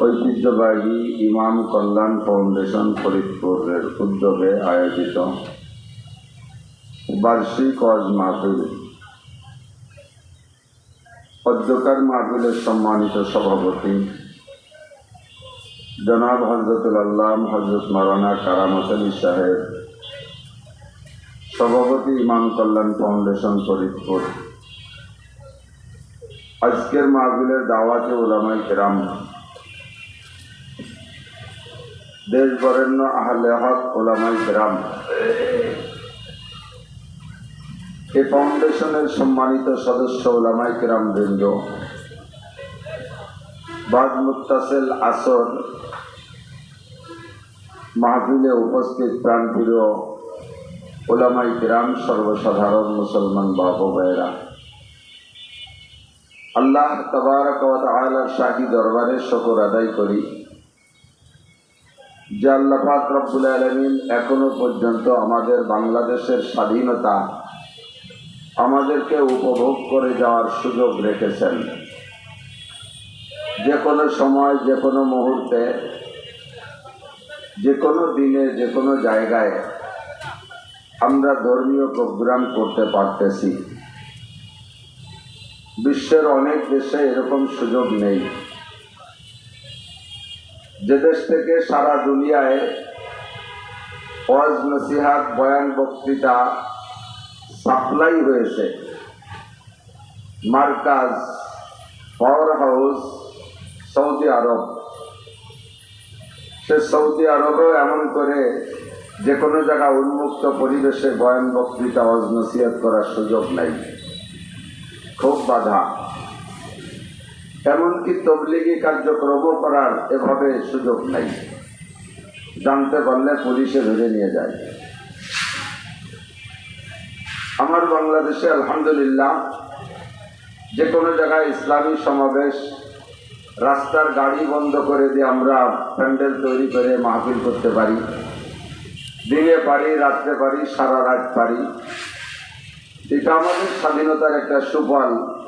ঐতিহ্যবাহী ইমাম কল্যাণ ফাউন্ডেশন ফরিদপুরের উদ্যোগে আয়োজিত বার্ষিক অজ মাহফিল। অধ্যকার মাহফিলের সম্মানিত সভাপতি জনাব হজরতুল আল্লাহ হজরত মারানা কারামত আলী সাহেব, সভাপতি ইমাম কল্যাণ ফাউন্ডেশন ফরিদপুর। আজকের মাহফিলের দাওয়াতে ওলামাই কেরাম দেশ বরেণ্য আহলে হক, ওলামাই কেরাম। এই ফাউন্ডেশনের সম্মানিত সদস্য ওলামাই কেরাম বৃন্দ বাদ মুক্তাসেল আসর মাহফিলে উপস্থিত প্রাণপ্রিয় ওলামাই কিরাম, সর্বসাধারণ মুসলমান বাবু ভাইয়েরা। আল্লাহ তবারক ওয়া তাআলার শাহী দরবারে শকর আদায় করি। যে আলামিন এখনও পর্যন্ত আমাদের বাংলাদেশের স্বাধীনতা আমাদেরকে উপভোগ করে যাওয়ার সুযোগ রেখেছেন। যে কোনো সময়, যে কোনো মুহূর্তে, যে কোনো দিনে, যে কোনো জায়গায় আমরা ধর্মীয় প্রোগ্রাম করতে পারতেছি। বিশ্বের অনেক দেশে এরকম সুযোগ নেই। যে দেশ থেকে সারা দুনিয়ায় ওয়াজ নসিহাত বয়ান বক্তৃতা সাপ্লাই হয়েছে মার্কাজ পাওয়ার হাউস সৌদি আরব। সে সৌদি আরবেও এমন করে যে কোনো জায়গা উন্মুক্ত পরিবেশে বয়ান বক্তৃতা ওয়াজ নসিহত করার সুযোগ নাই। খুব বাধা। এমনকি তবলিগি কার্যক্রমও করার এভাবে সুযোগ নাই। জানতে পারলে পুলিশে ধরে নিয়ে যায়। আমার বাংলাদেশে আলহামদুলিল্লাহ, যে কোনো জায়গায় ইসলামী সমাবেশ, রাস্তার গাড়ি বন্ধ করে দিয়ে আমরা প্যান্ডেল তৈরি করে মাহফিল করতে পারি। দিনে পারি, রাত্রে পারি, সারা রাত পারি। এটা আমাদের স্বাধীনতার একটা সুফল।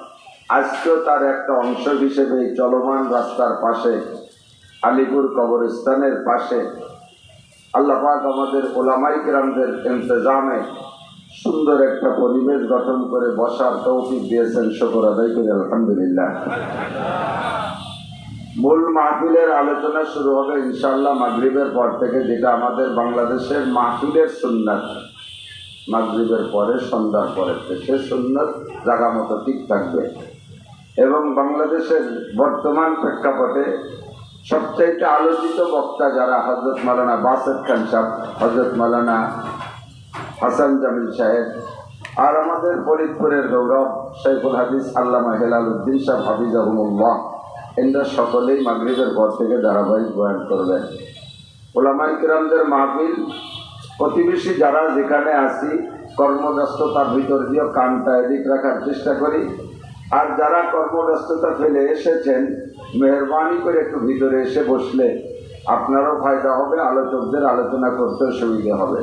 আজকেও তার একটা অংশ হিসেবে চলমান রাস্তার পাশে, আলিপুর কবরস্থানের পাশে আল্লাপাক আমাদের ওলামাই গ্রামদের ইন্তজামে সুন্দর একটা পরিবেশ গঠন করে বসার তৌফিক দিয়েছেন, শকর আদায় করি, আলহামদুলিল্লাহ। মূল মাহফিলের আলোচনা শুরু হবে ইনশাল্লাহ মাগরিবের পর থেকে, যেটা আমাদের বাংলাদেশের মাহফিলের সুন্নাত। মাগরিবের পরে, সন্ধ্যার পরের থেকে সুন্নাত জাগা মতো ঠিক থাকবে। এবং বাংলাদেশের বর্তমান প্রেক্ষাপটে সবচাইতে আলোচিত বক্তা যারা হজরত মালানা বাসেদ খান সাহেব হজরত মালানা হাসান জামিল সাহেব, আর আমাদের ফরিদপুরের গৌরব শেখুল হাদিস আল্লামা হেলাল উদ্দিন সাহেব, হাফিজাহুমুল্লাহ এরা সকলেই মাগরিবের পর থেকে ধারাবাহিক বয়ান করবেন। ওলামাই কিরামদের মাহফিল, প্রতিবেশী যারা যেখানে আসি কর্মব্যস্ততার ভিতর দিয়েও কানটা এদিক রাখার চেষ্টা করি। আর যারা কর্মব্যস্ততা ফেলে এসেছেন, মেহরবানি করে একটু ভিতরে এসে বসলে আপনারও ফায়দা হবে, আলোচকদের আলোচনা করতেও সুবিধে হবে।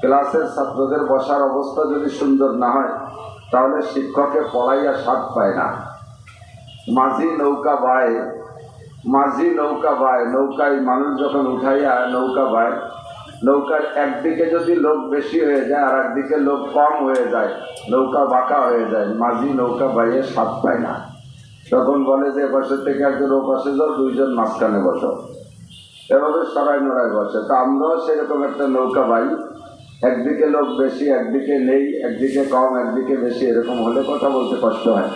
ক্লাসের ছাত্রদের বসার অবস্থা যদি সুন্দর না হয়, তাহলে শিক্ষকে পড়াইয়া স্বাদ পায় না। মাঝি নৌকা বায়, মাঝি নৌকা বায়, নৌকায় মানুষ যখন উঠাইয়া নৌকা বায় নৌকার একদিকে যদি লোক বেশি হয়ে যায়, আর একদিকে লোক কম হয়ে যায়, নৌকা বাঁকা হয়ে যায়, মাঝি নৌকা বাইয়ে স্বাদ পায় না। তখন বলে যে পাশের থেকে একজন ও পাশে যাও, দুইজন মাঝখানে বসো। এভাবে সরাই নড়াই বসে। তা আমরাও সেরকম একটা নৌকা বাই একদিকে লোক বেশি, একদিকে নেই, একদিকে কম, একদিকে বেশি, এরকম হলে কথা বলতে কষ্ট হয়।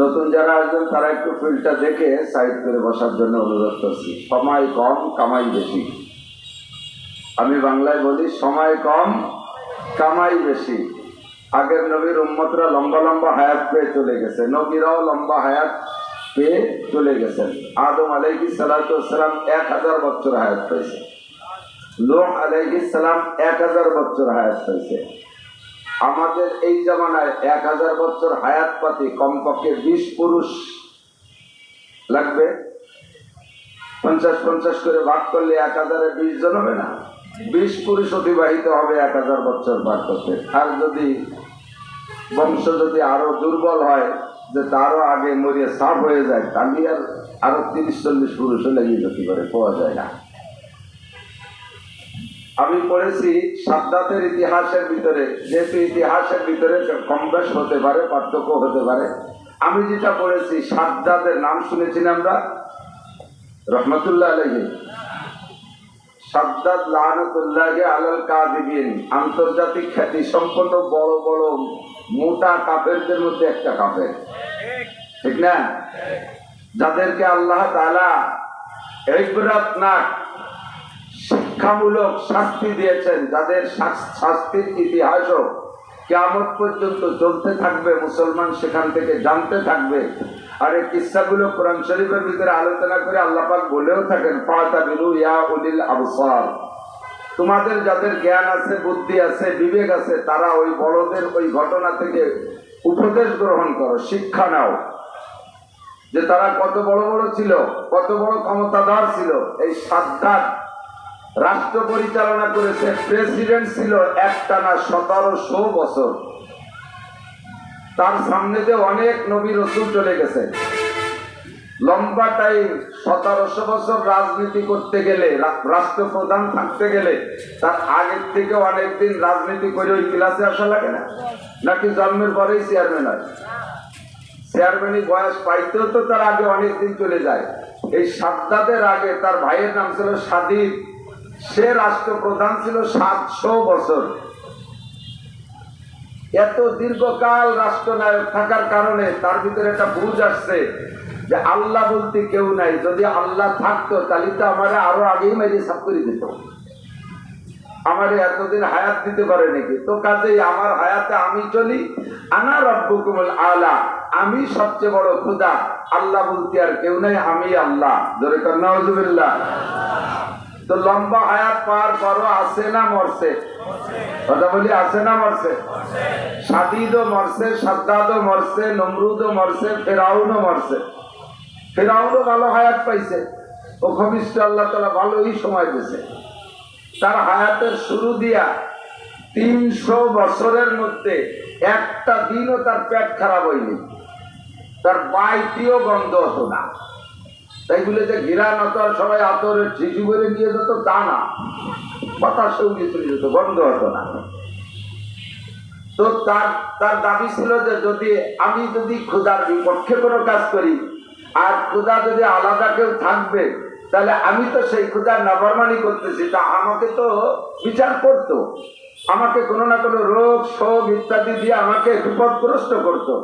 নতুন যারা আসবেন, তারা একটু ফিল্ডটা দেখে সাইড করে বসার জন্য অনুরোধ করছি। সময় কম, কামাই বেশি। আমি বাংলায় বলি, সময় কম, কামাই বেশি। আগের নবীর উম্মতরা লম্বা লম্বা হায়াত পেয়ে চলে গেছে। নবীরাও লম্বা হায়াত পেয়ে চলে গেছেন আদম আলাইহি সালাম এক হাজার বছর হায়াত পেয়েছে লোহ আলাইহি সালাম এক হাজার বছর হায়াত পেয়েছে আমাদের এই জামানায় এক হাজার বছর হায়াত পাতি কমপক্ষে বিশ পুরুষ লাগবে। পঞ্চাশ পঞ্চাশ করে ভাগ করলে এক হাজারে বিশ জন হবে না? বিশ পুরুষ অতিবাহিত হবে এক হাজার বছর পার আর যদি বংশ যদি আরও দুর্বল হয়, যে তারও আগে মরিয়ে সাফ হয়ে যায়, তাহলে আর আরও তিরিশ চল্লিশ পুরুষও লাগিয়ে যেতে পারে পাওয়া যায় না। আমি পড়েছি সাদ্দাতের ইতিহাসের ভিতরে, যেহেতু ইতিহাসের ভিতরে কম বেশ হতে পারে, পার্থক্য হতে পারে। আমি যেটা পড়েছি, সাদ্দাতের নাম শুনেছি আমরা, রহমতুল্লাহ আলহী সাদ্দাত লাহনতুল্লাহে আলাল কাদিবিন আন্তর্জাতিক খ্যাতি সম্পন্ন বড় বড় মোটা কাপেরদের মধ্যে একটা কাপের ঠিক না? যাদেরকে আল্লাহ তাআলা ইবরাত নাক শিক্ষামূলক শাস্তি দিয়েছেন, যাদের শাস- শাস্তির ইতিহাসও কেমন পর্যন্ত চলতে থাকবে, মুসলমান সেখান থেকে জানতে থাকবে। আর এই কিস্সাগুলো কোরআন শরীফের ভিতরে আলোচনা করে আল্লাপাক বলেও থাকেন ইয়া আবসার। তোমাদের যাদের জ্ঞান আছে, বুদ্ধি আছে, বিবেক আছে, তারা ওই বড়দের ওই ঘটনা থেকে উপদেশ গ্রহণ করো, শিক্ষা নাও। যে তারা কত বড় বড় ছিল, কত বড় ক্ষমতাধর ছিল, এই সাদ্দাত রাষ্ট্র পরিচালনা করেছে, প্রেসিডেন্ট ছিল একটানা সতেরোশো বছর। তার সামনে যে অনেক নবী রসুল চলে গেছে। লম্বা টাইম সতেরোশো বছর রাজনীতি করতে গেলে রাষ্ট্রপ্রধান থাকতে গেলে, তার আগের থেকে অনেকদিন রাজনীতি করে ওই ক্লাসে আসা লাগে না? নাকি জন্মের পরেই চেয়ারম্যান হয়? চেয়ারম্যানই বয়স পাইতেও তো তার আগে অনেক দিন চলে যায়। এই সাদ্দাতের আগে তার ভাইয়ের নাম ছিল সাদিদ। সে রাষ্ট্রপ্রধান ছিল সাতশো বছর। এত দীর্ঘকাল রাষ্ট্রনায়ক থাকার কারণে তার ভিতরে একটা বুঝ আসছে যে আল্লাহ বলতে কেউ নাই। যদি আল্লাহ থাকতো, তাহলে তো আমার আরও আগেই মেরে সাফ করে দিত। আমার এতদিন হায়াত দিতে পারে নাকি? তো কাজেই আমার হায়াতে আমি চলি। আনা রব্বুকুমুল আলা, আমি সবচেয়ে বড় খুদা। আল্লাহ বলতে আর কেউ নাই, আমি আল্লাহ। জোরে কন্যা তো লম্বা হায়াত পার পরও আছে না মরছে? কথা বলি, আছে না মরছে? সাদিদও মরছে, সাদ্দাদও মরছে, নমরুদও মরছে, ফেরাউনও মরছে। ফেরাউনও ভালো হায়াত পাইছে। ও খবিষ্ট আল্লাহ তালা ভালোই সময় দিয়েছে। তার হায়াতের শুরু দিয়া তিনশো বছরের মধ্যে একটা দিনও তার পেট খারাপ হয়নি। তার বাইটিও গন্ধ হতো না। তাই বলে যে ঘিরা নতর সবাই আতরের শিশু করে দিয়ে যেত, তা না। বাতাসে চলে যেত, গন্ধ হতো না। তো তার তার দাবি ছিল যে যদি আমি যদি ক্ষুদার বিপক্ষে কোনো কাজ করি, আর ক্ষুদা যদি আলাদা কেউ থাকবে, তাহলে আমি তো সেই ক্ষুদার নাফরমানি করতেছি। তা আমাকে তো বিচার করতো। আমাকে কোনো না কোনো রোগ, শোক ইত্যাদি দিয়ে আমাকে বিপদগ্রস্ত করতো।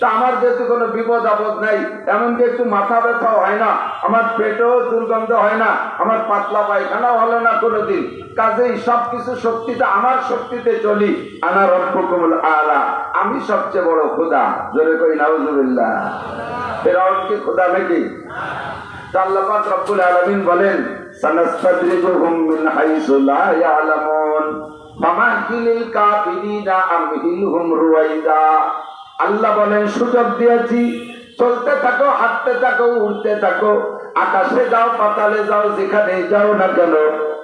তা আমার যেহেতু কোনো বিপদ, আপদ নাই, এমনকি একটু মাথা ব্যথাও হয় না, আমার পেটেও দুর্গন্ধ হয় না, আমার পাতলা পায়খানাও হলো না কোনোদিন। কাজেই সব কিছু শক্তিটা আমার শক্তিতে চলি। আনা রব্বকুমুল আলা। আমি সবচেয়ে বড় খোদা। জোরে কই, নাউজুবিল্লাহ। ফেরাউন কি খোদা নাকি? তা আল্লাহ পাক রব্বুল আলামিন বলেন, সানাস্তাদরিজুহুম মিন হাইসু লা ইয়ালামুন। আল্লাহ বলেন, সুযোগ দিয়েছি, চলতে থাকো, হাঁটতে থাকো উঠতে থাকো, আকাশে যাও, পাতালে যাও, যেখানে যাও না কেন,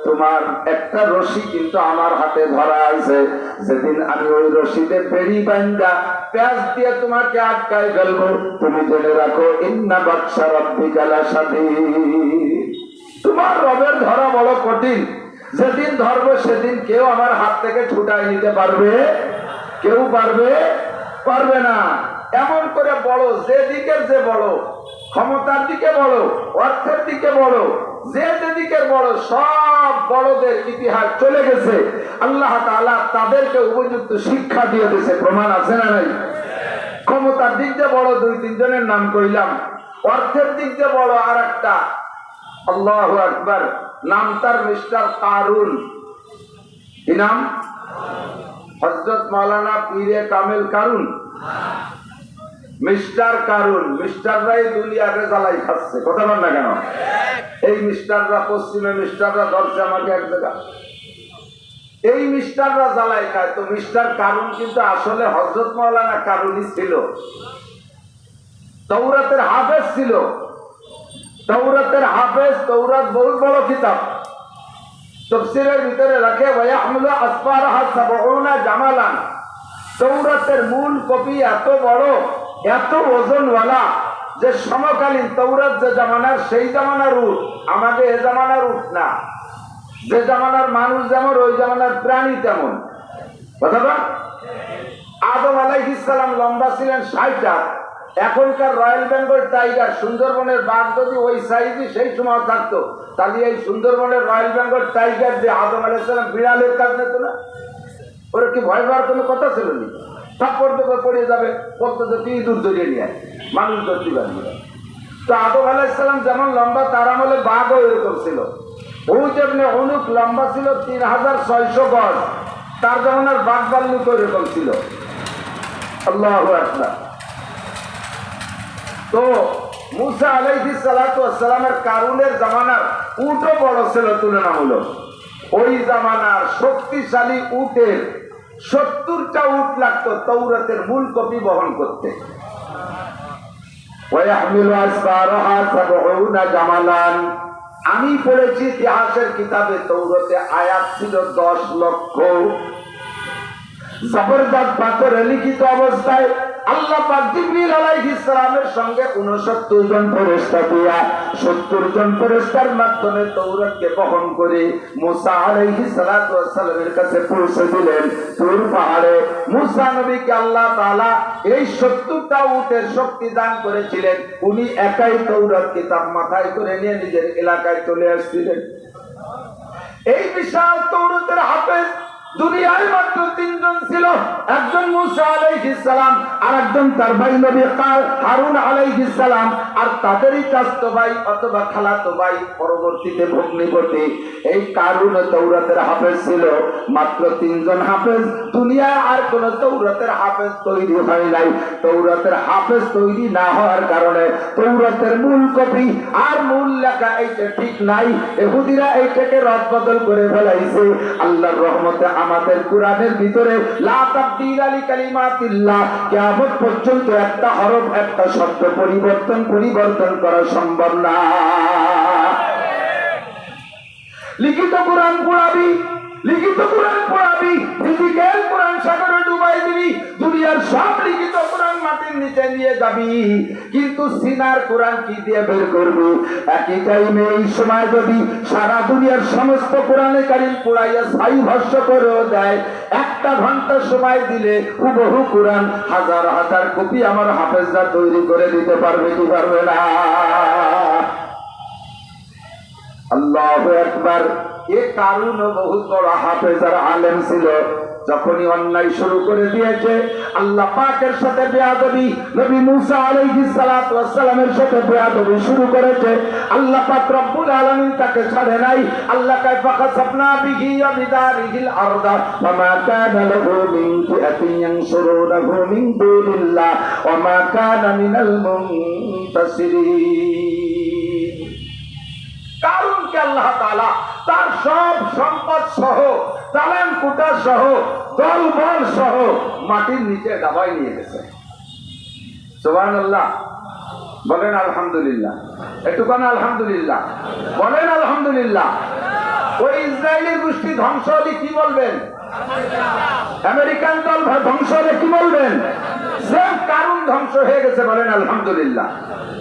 তোমার একটা রশি কিন্তু আমার হাতে ধরা আছে। যেদিন আমি ওই রশিতে বেরি বান্ধা প্যাঁচ দিয়ে তোমাকে আটকায় ফেলব, তুমি জেনে রাখো, ইন্না বাচ্চা রব্বিকালা সাথী তোমার রবের ধরা বড় কঠিন। যেদিন ধরবো সেদিন কেউ আমার হাত থেকে ছুটাই নিতে পারবে? কেউ পারবে? পারবে না। এমন করে বড় যে দিকের যে বলো, ক্ষমতার দিকে বলো, অর্থের দিকে বলো, যে যেদিকের বড় সব বড়দের ইতিহাস চলে গেছে। আল্লাহ তাআলা তাদেরকে উপযুক্ত শিক্ষা দিয়ে দিয়েছে। প্রমাণ আছে না নাই? ক্ষমতার দিক দিয়ে বড় দুই তিনজনের নাম কইলাম। অর্থের দিক দিয়ে বড় আর একটা আল্লাহ আকবার। নাম তার মিস্টার কারুন। কি নাম? হজরত মাওলানা পীরে কামেল কারুন। মিস্টার কারুন, মিস্টাররাই দুনিয়াকে জ্বালাই খাচ্ছে। কথা বল না কেন? এই মিস্টাররা, পশ্চিমে মিস্টাররা ধরছে আমাকে এক জায়গা। এই মিস্টাররা জ্বালাই খায়। তো মিস্টার কারুন কিন্তু আসলে হজরত মাওলানা কারুনই ছিল। তৌরাতের হাফেজ ছিল। তৌরাতের হাফেজ তৌরাত বহুত বড় কিতাব। তফসিরের ভিতরে রাখে ভাইয়া আমলো আসপারাহা সাবউনা জামালান। তৌরাতের মূল কপি এত বড়, এত ওজনওয়ালা যে সমকালীন তৌরাত যে জামানার, সেই জামানার উঠ আমাকে এ জামানার উঠ না। যে জামানার মানুষ যেমন, ওই জামানার প্রাণী তেমন। কথা? আদম আলাইহিসালাম লম্বা ছিলেন ষাট হাত। এখনকার রয়্যাল বেঙ্গল টাইগার সুন্দরবনের বাঘ যদি ওই সাইজই সেই সময় থাকতো, তাহলে এই সুন্দরবনের রয়্যাল বেঙ্গল টাইগার যে আদম আলাইসালাম বিড়ালের কাজ নিত না? ওরা কি ভয় পাওয়ার কোনো কথা ছিল নি? থাপ্পড় দেবে পড়ে যাবে বলতো যে তুই দূর ধরিয়ে নিয়ে। মানুষ ধরতে পারবি তো আদম আলাইসালাম যেমন লম্বা তার আমলে বাঘও এরকম ছিল। যেমনি অনুক লম্বা ছিল তিন হাজার ছয়শো গজ। তার যেমন আর বাঘ বাল্লুক এরকম ছিল। আল্লাহ আকবার। তো মুসা আলাইহি সালাতামের কারুনের জামানার উটও বড় ছিল তুলনামূলক। ওই জামানার শক্তিশালী উটের সত্তরটা উট লাগতো তৌরাতের মূল কপি বহন করতে। আমি পড়েছি ইতিহাসের কিতাবে তৌরতে আয়াত ছিল দশ লক্ষ। জবরদস্ত পাথরে লিখিত অবস্থায় আল্লাহ পাক জিবরিল আলাইহিস সালামের সঙ্গে 69 জন ফেরেশতা দিয়া 70 জন ফেরেশতার মাধ্যমে তাওরাতকে বহন করে মুসা আলাইহিস সালাতু ওয়াস সালামের কাছে পৌঁছে দিলেন। তুর পাহাড়ে মুসা নবীকে আল্লাহ তাআলা এই 70টা উটের শক্তি দান করেছিলেন। উনি একাই তাওরাত কিতাব মাথায় করে নিয়ে নিজের এলাকায় চলে আসছিলেন। এই বিশাল তৌরতের হাফেজ দুনিয়ায় মাত্র তিনজন ছিল। একজন মুসা আলাইহিস সালাম আর একজন তার ভাই নবী হারুন আলাইহিস সালাম। আর তাদেরই চাস্তো ভাই অথবা খালাতো ভাই পরবর্তীতে ভগ্নিপতি। এই কারুন তৌরাতের হাফেজ ছিল, মাত্র তিনজন হাফেজ। দুনিয়ায় আর কোন তৌরাতের হাফেজ তৈরি হয় নাই। তৌরাতের হাফেজ তৈরি না হওয়ার কারণে তৌরাতের মূল কপি আর মূল লেখা এইটা ঠিক নাই। এহুদিরা এইটাকে রদ বদল করে ফেলাইছে। আল্লাহর রহমতে আমাদের কোরআনের ভিতরে কিয়ামত পর্যন্ত একটা হরফ, একটা শব্দ পরিবর্তন পরিবর্তন করা সম্ভব না। লিখিত কোরআন পড়াবি, লিখিত কোরআন পড়াবি, ফিজিক্যাল কোরআন সাগরে ডুবাই দিবি, দুনিয়ার সব লিখিত কোরআন নিচে নিয়ে যাবি। কিন্তু সিনার কোরআন কি দিয়ে বের করবি? একই টাইমে এই সময় যদি সারা দুনিয়ার সমস্ত কোরআনে কারিম পড়াইয়া সাই ভস্য করেও দেয়, একটা ঘণ্টা সময় দিলে হুবহু কোরআন হাজার হাজার কপি আমার হাফেজরা তৈরি করে দিতে পারবে কি পারবে না? আল্লাহ একবার এ কারণ বহুত বড় হাফেজ আর আলেম ছিল। যখনই অন্যায় শুরু করে দিয়েছে, আল্লাহ পাকের সাথে বেয়াদবি, নবী মুসা আলাইহিস সালাতু ওয়াস সাথে বেয়াদবি শুরু করেছে। আল্লাহ পাক রব্বুল আলামিন তাকে ছাড়ে নাই। আল্লাহ কাই ফাকাসাবনা বিহি ওয়া বিদারিহিল আরদা ওয়া মা কানা লাহু মিন ফিআতিন ইয়ানসুরুনাহু মিন দুনিল্লাহ ওয়া মা কানা মিনাল মুনতাসিরিন। কারণকে আল্লাহ তাআলা তার সব সম্পদ সহ তালান কুটা সহ দল বল সহ মাটির নিচে দাবাই নিয়ে গেছে। সোহান বলেন আলহামদুলিল্লাহ। একটু কেন আলহামদুলিল্লাহ। বলেন আলহামদুলিল্লাহ। ওই ইসরায়েলের গোষ্ঠী ধ্বংস হলে কি বলবেন? আমেরিকান দল ধ্বংস হলে কি বলবেন? কারণ ধ্বংস হয়ে গেছে বলেন আলহামদুলিল্লাহ।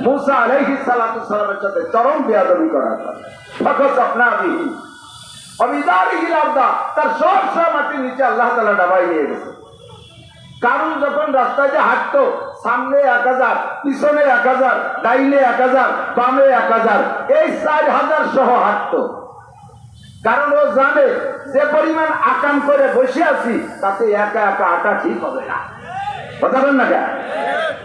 মুসা সালামের সাথে চরম বেয়াদবি করা হয় ফকত আপনা বিহি অবিদারিহিল আরদা তার সব নিচে তাআলা ডাবাই নিয়ে গেছে। কারণ যখন রাস্তায় হাঁটতো, সামনে পিছনে এক হাজার এক হাজার এক হাজার, এই হাজার হাঁটতো। কারণ ও জানে, যে পরিমাণ আকাম করে বসে আছি, তাতে একা একা আটা ঠিক হবে না। কথা বলেন না?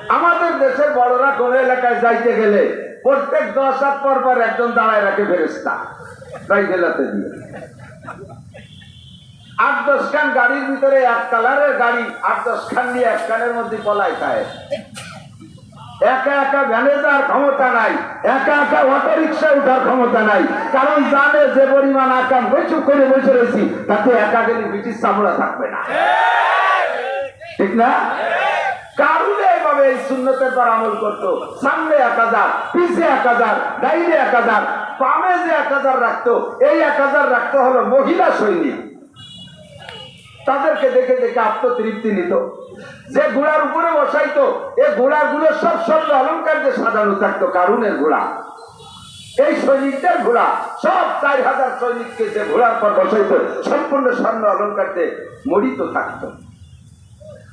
আমাদের দেশের বড়রা কোন এলাকায় যাইতে গেলে প্রত্যেক দশ হাত পর পর একজন দাঁড়ায় রাখে ফেরেস্তা তাই গেলাতে দিয়ে। আট দশ খান গাড়ির ভিতরে এক কালারের গাড়ি, আট দশ খান নিয়ে এক খানের মধ্যে পলাই খায়। একা একা ভ্যানে যাওয়ার ক্ষমতা নাই, একা একা অটো রিক্সায় উঠার ক্ষমতা নাই, কারণ জানে যে পরিমাণ আকাম বৈঠক করে বসে রয়েছি, তাতে একা গেলে ব্রিটিশ চামড়া থাকবে না। ঠিক না? এইভাবে এই শূন্যতের পর আমল করতো? সামনে এক হাজার, পিছে এক হাজার, ডাইনে এক হাজার পামে যে এক হাজার রাখতো, এই এক হাজার রাখতে হলো মহিলা সৈনিক। তাদেরকে দেখে দেখে আত্মতৃপ্তি নিত। যে ঘোড়ার উপরে বসাইতো এই ঘোড়াগুলো সব স্বর্ণ অলঙ্কার দিয়ে সাজানো থাকতো, কারুনের ঘোড়া। এই সৈনিকদের ঘোড়া, সব চার হাজার সৈনিককে যে ঘোড়ার পর বসাইতো, সম্পূর্ণ স্বর্ণ অলঙ্কার দিয়ে মরিত থাকতো।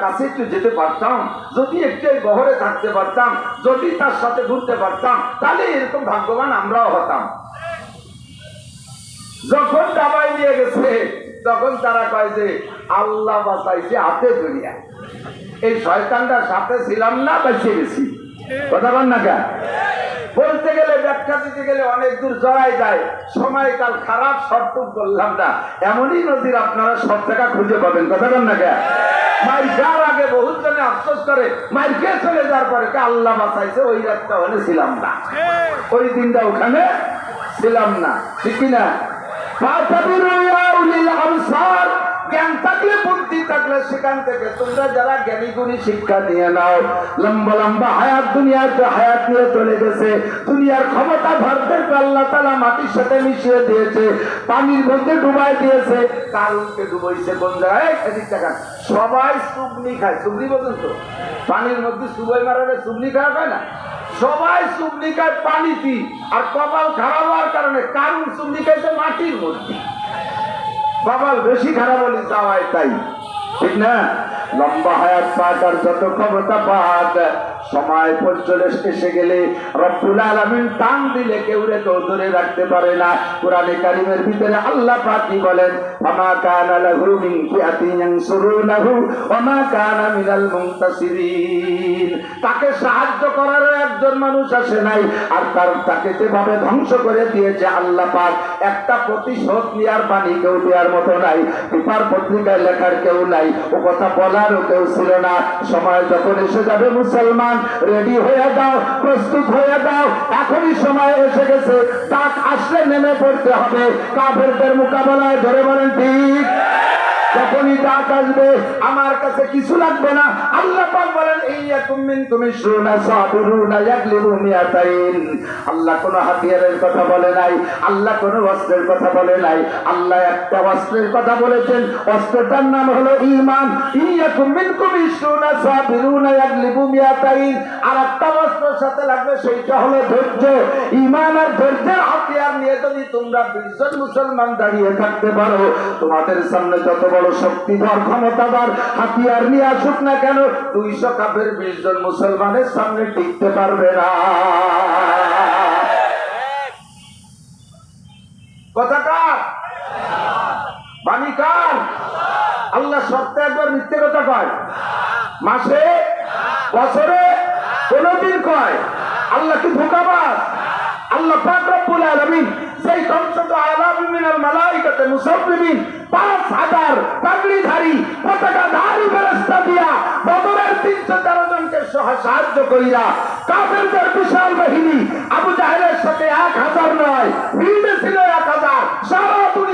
কাছে একটু যেতে পারতাম, যদি একটু বহরে থাকতে পারতাম, যদি তার সাথে ঘুরতে পারতাম, তাহলে ভাগ্যবান আমরাও হতাম। যখন গেছে, তখন তারা আল্লাহ হাতে দুনিয়া। এই শয়তানটার সাথে ছিলাম না বেঁচে গেছি। কথা বল না কেন? বলতে গেলে, ব্যাখ্যা দিতে গেলে অনেক দূর জড়াই যায়। সময়কাল খারাপ শর্টুক বললাম না। এমনই নদীর আপনারা সব টাকা খুঁজে পাবেন, কথা বল না কেন? মাইর যাওয়ার আগে বহুত জনে আফসোস করে মাইর কে চলে যাওয়ার পরে কে আল্লাহ বাঁচাইছে, ওই রাতটা ওখানে ছিলাম না। ওই দিনটা ওখানে ছিলাম না, ঠিক কিনা? জ্ঞান থাকলে, বুদ্ধি থাকলে, সেখান থেকে তোমরা যারা জ্ঞানী গুণী শিক্ষা নিয়ে নাও, লম্বা লম্বা হায়াত দুনিয়াতে হায়াত নিয়ে চলে গেছে, দুনিয়ার ক্ষমতা ভারতের আল্লাহ তালা মাটির সাথে মিশিয়ে দিয়েছে, পানির মধ্যে ডুবাই দিয়েছে কারণকে ডুবাইছে, কোন জায়গায়? এদিক টাকা। সবাই সুগনি খায়। সুগনি বলছেন তো? পানির মধ্যে সুবাই মারালে সুগনি খাওয়া হয় না? সবাই সুগনি খায় পানিতে আর কপাল খারাপ হওয়ার কারণে কারণ খাইছে মাটির মধ্যে। কপাল বেশি খারাপ হলে চাওয়ায় তাই। ঠিক না? লম্বা হায়াত পাক আর যত ক্ষমতা পাক সময় পর্যন্ত এসে গেলে রব্বুল আলামিন টান দিলে কেউ রে কেউ ধরে রাখতে পারে না। কোরআনে কারিমের ভিতরে আল্লাহ কি বলেন আমা কানা লাহু মিন ফিয়াতিন ইয়ানসুরুনাহু কানা মিনাল তাকে সাহায্য করার একজন মানুষ আসে নাই, আর তার তাকে যেভাবে ধ্বংস করে দিয়েছে আল্লাহ পাক, একটা প্রতিশোধ নেওয়ার পানি কেউ দেওয়ার মতো নাই। পেপার পত্রিকায় লেখার কেউ নাই, ও কথা বলারও কেউ ছিল না। সময় যখন এসে যাবে মুসলমান রেডি হয়ে দাও, প্রস্তুত হয়ে দাও। এখনই সময় এসে গেছে। তাক আসলে নেমে পড়তে হবে। কাফেরদের মোকাবেলায় ধরে বলেন ঠিক। যখনই ডাক আসবে, আমার কাছে কিছু লাগবে না। আল্লাহ বলেন সাবিরুনা ইয়াগলিবু মিয়াতাইন। আল্লাহ কোন হাতিয়ারের কথা বলে নাই, আল্লাহ কোন অস্ত্রের কথা বলে নাই। আল্লাহ একটা অস্ত্রের কথা বলেছেন, অস্ত্রটার নাম হলো ঈমান। ইয়াকুম মিনকুম ইশরুনা সাবিরুনা ইয়াগলিবু মিয়াতাইন। আর একটা অস্ত্রের সাথে লাগবে, সেইটা হলো ধৈর্য। ঈমান আর ধৈর্যের হাতিয়ার নিয়ে যদি তোমরা বিশজন মুসলমান দাঁড়িয়ে থাকতে পারো, তোমাদের সামনে যত বড় শক্তিধর, ক্ষমতাধর, হাতিয়ার নিয়ে আসুক না কেন, দুইশো কাপের বিশ জন মুসলমানের সামনে টিকতে পারবে না। আল্লাহ সপ্তাহে একবার মিথ্যে কথা কয়। মাসে, বছরে, কোনদিন কয়। আল্লাহ কি ধোকাবাজ? আল্লাহ পাক রব্বুল আলামিন সেই কমসত আলামি মিনাল মালাইকাতে মুসাব্বিবিন পাঁচ হাজার পাগড়িধারী পতাকাধারী ফেরেশতা দিয়া বদরের তিনশো তেরো জনকে সহ- সাহায্য কইরা কাফেরদের বিশাল বাহিনী আবু জাহেলের সাথে সারা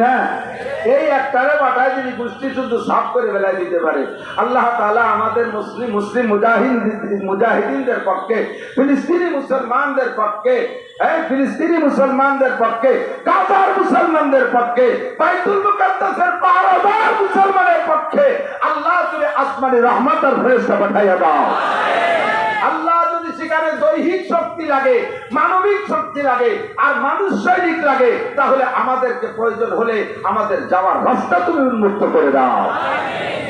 না, এই একটারে পাঠায় তিনি গোষ্ঠী শুধু সাফ করে বেলায় দিতে পারে। আল্লাহ তাআলা আমাদের মুসলিম মুসলিম মুজাহিদ, মুজাহিদিনদের পক্ষে, ফিলিস্তিনি মুসলমানদের পক্ষে, এই ফিলিস্তিনি মুসলমানদের পক্ষে, কাতার মুসলমানদের পক্ষে, বাইতুল মুকাদ্দাসের মুসলমানের পক্ষে, আল্লাহ তুমি আসমানি রহমত ফেরেশতা পাঠাইয়া দাও। আল্লাহ যদি দৈহিক শক্তি লাগে, মানবিক শক্তি লাগে, আর মানুষ সৈনিক লাগে, তাহলে আমাদেরকে প্রয়োজন হলে আমাদের যাওয়ার রাস্তা তুমি উন্মুক্ত করে দাও।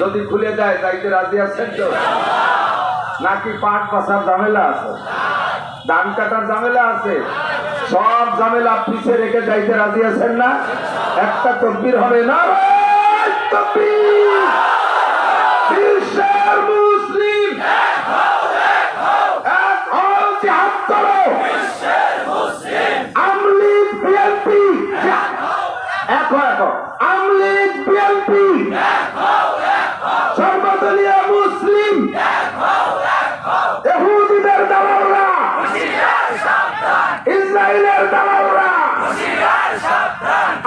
যদি খুলে দেয় যাইতে রাজি আছেন তো? নাকি পাট পাশার ঝামেলা আছে? ধান কাটার ঝামেলা আছে? সব ঝামেলা পিছে রেখে যাইতে রাজি আছেন না? একটা তকবির হবে না বিশ্বের মুসলিম করো আমলিগ বিএনপি এখন এখন আমলিগ বিএনপি সর্বদলীয় মুসলিম এহুদিদের দালালরা ইসরায়েলের দালালরা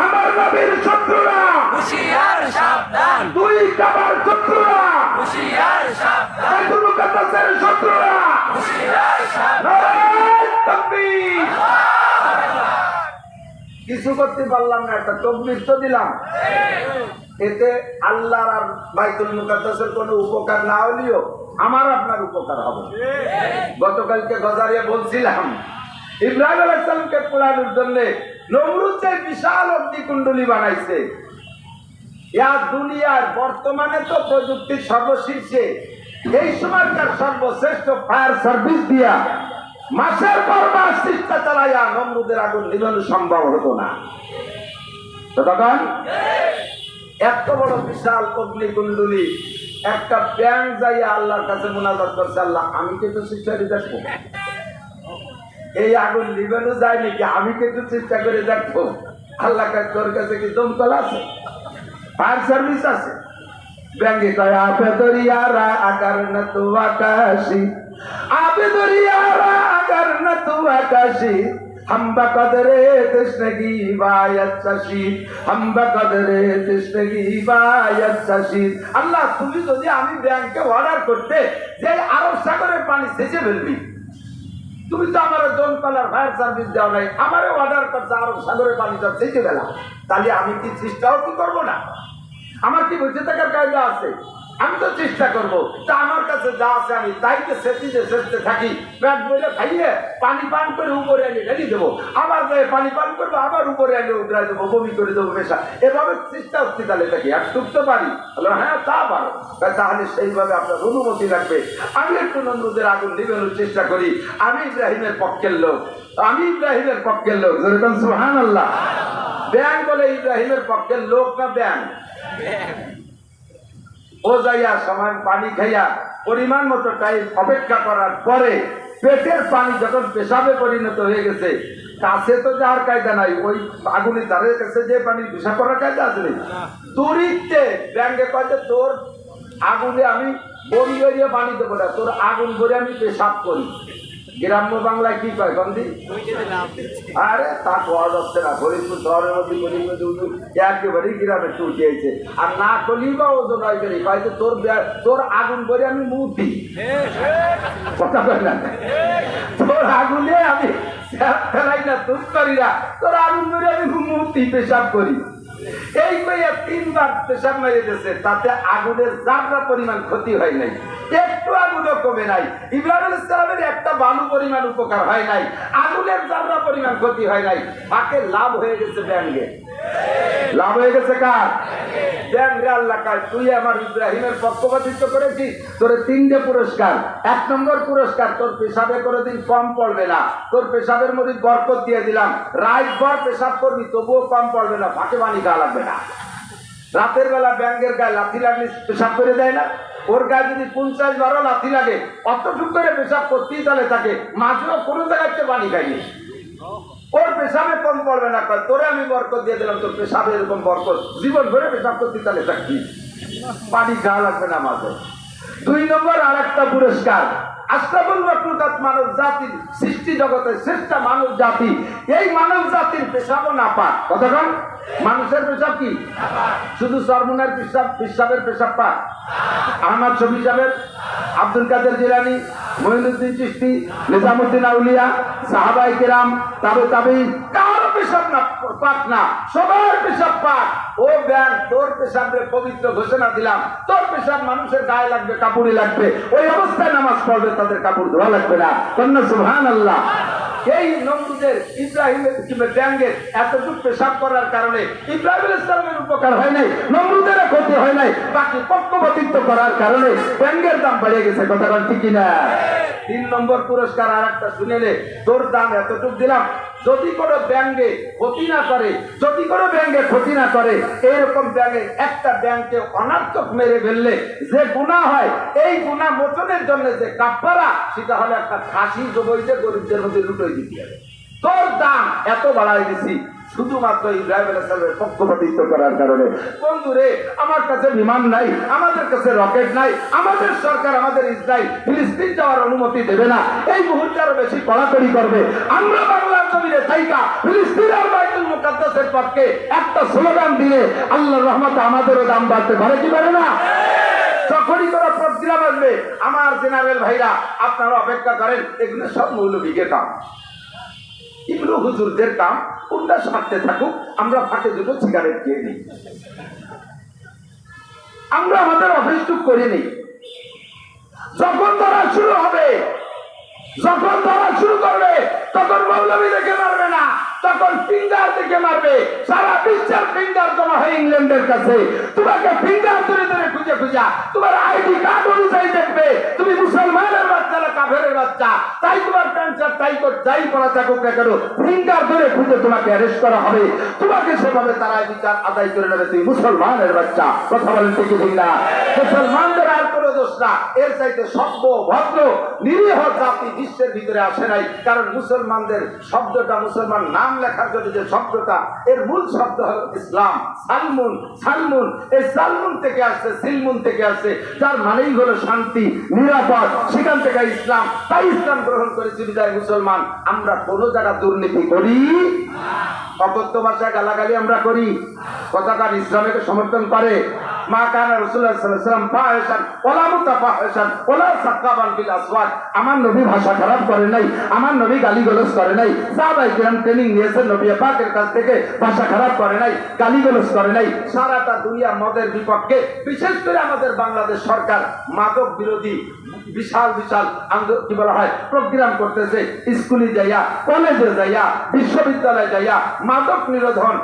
আমার নবীর শত্রুরা দুই কাবার শত্রুরা শত্রুরা কিছু করতে পারলাম না, একটা তকবির তো দিলাম। এতে আল্লাহর আর বাইতুল মুকাদ্দাসের কোনো উপকার না হলেও আমার আপনার উপকার হবে। গতকালকে গজারিয়া বলছিলাম, ইব্রাহিম আলাইসালামকে পোড়ানোর জন্য নমরুদ যে বিশাল অগ্নিকুণ্ডলী বানাইছে, ইয়া দুনিয়ার বর্তমানে তো প্রযুক্তির সর্বশীর্ষে, এই সময়কার সর্বশ্রেষ্ঠ ফায়ার সার্ভিস দিয়া মাসের পর মাস চেষ্টা চালাইয়া নমরুদের আগুন নিভানো সম্ভব হতো না। এত বড় বিশাল অগ্নিকুণ্ডলী একটা ব্যাংক যাইয়া আল্লাহর কাছে মোনাজাত করছে, আল্লাহ, আমি কিন্তু চেষ্টা করে দেখব এই আগুন নিবানো যায় নাকি? আমি কিন্তু চেষ্টা করে দেখব। আল্লাহ তোর কাছে কি দমকল আছে? ফায়ার সার্ভিস আছে? ব্যাংকে কয় আপে দরিয়ারা, আকার না তু আকাশি। আপে দরিয়ারা করনা তুয়া কাশি? হাম্বা কদরে তৃষ্ণগি বায়াসি হাম্বা কদরে তৃষ্ণগি বায়াসি আল্লাহ, তুমি যদি আমি ব্যাংকে অর্ডার করতে যে আরব সাগরের পানি সেচে ফেলবি। তুমি তো আমার জন তালার ফায়ার সার্ভিস দেওয়া নাই আমারে অর্ডার করছে আরব সাগরের পানিটা সেচে গেলাম তাহলে আমি কি চেষ্টাও কি করব না? আমার কি বুঝে থাকার কায়দা আছে? আমি তো চেষ্টা করব। তা আমার কাছে যা আছে আমি তাইতে সেচিতে সেচতে থাকি। পেট বইলে খাইয়ে পানি পান করে উপরে এনে ঢেলে দেবো। আবার যাই পানি পান করব, আবার উপরে এনে উঠে দেবো, বমি করে দেবো মেশা এভাবে চেষ্টা হচ্ছে তাহলে থাকি, আর টুকতে পারি। হ্যাঁ তা পারো। তাহলে সেইভাবে আপনার অনুমতি লাগবে। আমি একটু নন্দুদের আগুন নিবেনোর চেষ্টা করি। আমি ইব্রাহিমের পক্ষের লোক। আমি ইব্রাহিমের পক্ষের লোক। সুহান আল্লাহ ব্যাং বলে ইব্রাহিমের পক্ষের লোক না ব্যাং ও যাইয়া সময় পানি খাইয়া পরিমাণ মতো টাইম অপেক্ষা করার পরে পেটের পানি যখন পেশাবে পরিণত হয়ে গেছে কাছে তো যাওয়ার কায়দা নাই ওই আগুনে তাদের কাছে যে পানি পেশা করার কায়দা আছে নেই দরিদ্রে ব্যাংকে কয় যে তোর আগুনে আমি বড়ি বেরিয়ে পানি দেবো না তোর আগুন ধরে আমি পেশাব করি। গ্রাম্য বাংলায় কি কয় গন্ধি আরে, তা কোয়া যাচ্ছে না। ফরিদপুর শহরের মধ্যে গরিবের গ্রামে চুটিয়েছে আর না করলি বা ওজন হয় করি কয় তোর তোর আগুন করে আমি মুতি কথা কয় না? তোর আগুনে আমি ফেলাই না তুম করি না। তোর আগুন করে আমি মুতি পেশাব করি। এই কইয়া তিনবার পেশাব মেরে দিয়েছে তাতে আগুনের যাত্রা পরিমাণ ক্ষতি হয় নাই। একটু আগুনও কমে নাই। ইব্রাহিম ইসলামের একটা বালু পরিমাণ উপকার হয় নাই। আগুনের যাত্রা পরিমাণ ক্ষতি হয় নাই। তাকে লাভ হয়ে গেছে ব্যাঙ্গে। লাভ হয়ে গেছে কার? ব্যাঙ্গে আল্লাহ কাজ তুই আমার ইব্রাহিমের পক্ষপাতিত্ব করেছিস, তোর তিনটে পুরস্কার। এক নম্বর পুরস্কার, তোর পেশাবে কোনোদিন কম পড়বে না। তোর পেশাবের মধ্যে বরকত দিয়ে দিলাম। রাত ভর পেশাব করবি, তবুও কম পড়বে না। ফাঁকে পানি খাওয়া লাগবে না। রাতের বেলা ব্যাংকের গায়ে লাথি লাগলে পেশাব করে দেয় না। ওর গায়ে যদি পঞ্চাশ বারো লাথি লাগে, অতটুক করে পেশাব করতেই তাহলে থাকে মাঝেও কোনো জায়গায় পানি খাইনি। ওর পেশাবে কম পড়বে না। কয়, তোরে আমি বরকত দিয়ে দিলাম, তোর পেশাবে এরকম বরকত। জীবন ভরে পেশাব করতে তাহলে থাকবি। পানি খাওয়া লাগবে না মাঝে। দুই নম্বর আর একটা পুরস্কার মানব জাতির সৃষ্টি জগতের শ্রেষ্ঠ মানব জাতি। এই মানব জাতির না মানুষের পেশাব কি? শুধু পেশাবের পেশাব আব্দুল কাদের জিলানি, মহিনুদ্দিন চিস্তি নিজামুদ্দিন আউলিয়া সাহাবাই কিরাম, তাবে তাবে কারও পেশাব না পাক না, সবার পেশাব পাক। ও ব্যাংক তোর পেশাবের পবিত্র ঘোষণা দিলাম। তোর পেশাব মানুষের গায়ে লাগবে, কাপড়ে লাগবে। ওই অবস্থায় নামাজ পড়বে, তাদের কাপড় ধোয়া লাগবে না। কন্যা সুহান আল্লাহ এই নমরুদের ইব্রাহিমের কিংবা ব্যাঙ্গের এতটুকু পেশাব করার কারণে ইব্রাহিম ইসলামের উপকার হয় নাই নমরুদের ক্ষতি হয় নাই, বাকি পক্ষপাতিত্ব করার কারণে ব্যাঙ্গের দাম বেড়ে গেছে, কথা ঠিক না তিন নম্বর পুরস্কার আর একটা শুনেলে, তোর দাম এতটুকু দিলাম, যদি কোনো ব্যাঙ্গে ক্ষতি না করে, যদি কোনো ব্যাঙ্গে ক্ষতি না করে এইরকম ব্যাঙ্গে একটা ব্যাংকে অনার্থক মেরে ফেললে যে গুণা হয়, এই গুণা মোচনের জন্য যে কাপড়া সেটা হলো একটা খাসি জবইতে গরিবদের মধ্যে লুটোই তোর দাম এত বাড়াই দিছি, শুধুমাত্র করার কারণে। বন্ধুরে, আমার কাছে বিমান নাই, আমাদের কাছে রকেট নাই, আমাদের সরকার আমাদের ইসরায়েল ফিলিস্তিন যাওয়ার অনুমতি দেবে না। এই মুহূর্তে আরও বেশি কড়াকড়ি করবে। আমরা বাংলার জমিনে থাইকা, ফিলিস্তিন বাইতুল মুকাদ্দাসের পক্ষে একটা স্লোগান রহমতে আমাদেরও দাম বাড়তে পারে কি পারে না? যখনই প্রোগ্রাম আসবে আমার জেনারেল ভাইরা, আপনারা অপেক্ষা করেন, এগুলো সব মৌলবীকে কাম এগুলো হুজুরদের কাম কোনটা সারতে থাকুক, আমরা ফাঁকে দুটো সিগারেট খেয়ে নিই। আমরা আমাদের অফিসটুক করে নিই। যখন ধরা শুরু হবে, যখন ধরা শুরু করবে, তখন মৌলবী দেখে মারবে না। তখন ফিঙ্গার দেখে মারবে, সারা বিশ্বের ফিঙ্গার জমা হয় ইংল্যান্ডের কাছে। তোমাকে ফিঙ্গার ধরে ধরে খুঁজে খুঁজা। তোমার আইডি কার্ড অনুযায়ী দেখবে, তুমি মুসলমানের বাচ্চা না কাফেরের বাচ্চা। তাই তোমার প্যান্ট তাই কর যাই পড়া থাকুক না কেন, ফিঙ্গার ধরে খুঁজে তোমাকে অ্যারেস্ট করা হবে। তোমাকে সেভাবে তারা বিচার আদায় করে নেবে তুমি মুসলমানের বাচ্চা। কথা বলেন ঠিক ঠিক না মুসলমানদের আর কোনো দোষ না। এর চাইতে সভ্য, ভদ্র, নিরীহ জাতি বিশ্বের ভিতরে আসে নাই। কারণ মুসলমানদের শব্দটা মুসলমান নাম লেখার জন্য যে শব্দটা, এর মূল শব্দ হলো ইসলাম। সালমুন সালমুন। এই সালমুন থেকে আসছে, সিলমুন থেকে আসছে, যার মানেই হলো শান্তি, নিরাপদ। সেখান থেকে ইসলাম, তাই ইসলাম গ্রহণ করেছি বিদায় মুসলমান। আমরা কোনো জায়গা দুর্নীতি করি, অকথ্য ভাষায় গালাগালি আমরা করি। কথাকার ইসলামের সমর্থন করে। মা কানা আলাইহি ওয়াসাল্লাম ফাহিশান ওয়ালা মুতাফাহিশান ওয়ালা সাকাবান ফিল আমার নবী ভাষা খারাপ করে নাই, আমার নবী গালিগালাজ করে নাই। সাহাবায়ে কিরাম ট্রেনিং নিয়েছেন নবী পাকের কাছ থেকে, ভাষা খারাপ করে নাই, গালিগালাজ করে নাই, সারাটা দুনিয়া মদের বিপক্ষে, বিশেষ করে আমাদের বাংলাদেশ সরকার মাদক বিরোধী বিশাল বিশাল কি বলা হয়, প্রোগ্রাম করতেছে, স্কুলে যাইয়া, কলেজে যাইয়া, বিশ্ববিদ্যালয়ে যাইয়া, মাদক নিরোধন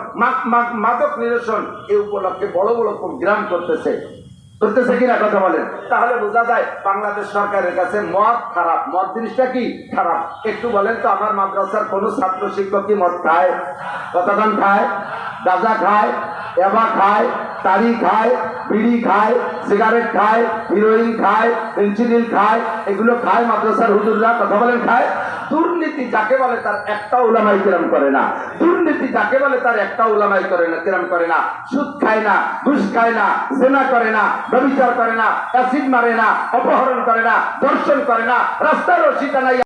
মাদক নিরসন এই উপলক্ষে বড় বড় প্রোগ্রাম করতেছে। করতেছে কিনা কথা বলেন। তাহলে বোঝা যায় বাংলাদেশ সরকারের কাছে মদ খারাপ। মদ জিনিসটা কি? খারাপ। একটু বলেন তো, আমার মাদ্রাসার কোন ছাত্র শিক্ষক কি মদ খায়? কতক্ষণ খায়? গাঁজা খায়? এবা খায়? তারি খায়, বিড়ি খায়, সিগারেট খায়, হিরোইন খায়, পেন্সিলিন খায়, এগুলো খায় মাদ্রাসার হুজুররা, কথা বলেন খায়? দুর্নীতি যাকে বলে তার একটা ওলামাই কিরাম করে না। দুর্নীতি যাকে বলে তার একটা ওলামাই করে না, কিরাম করে না। সুদ খায় না, ঘুষ খায় না সেনা করে না, ব্যবচার করে না, অ্যাসিড মারে না, অপহরণ করে না দর্শন করে না রাস্তায় রসিটা নাই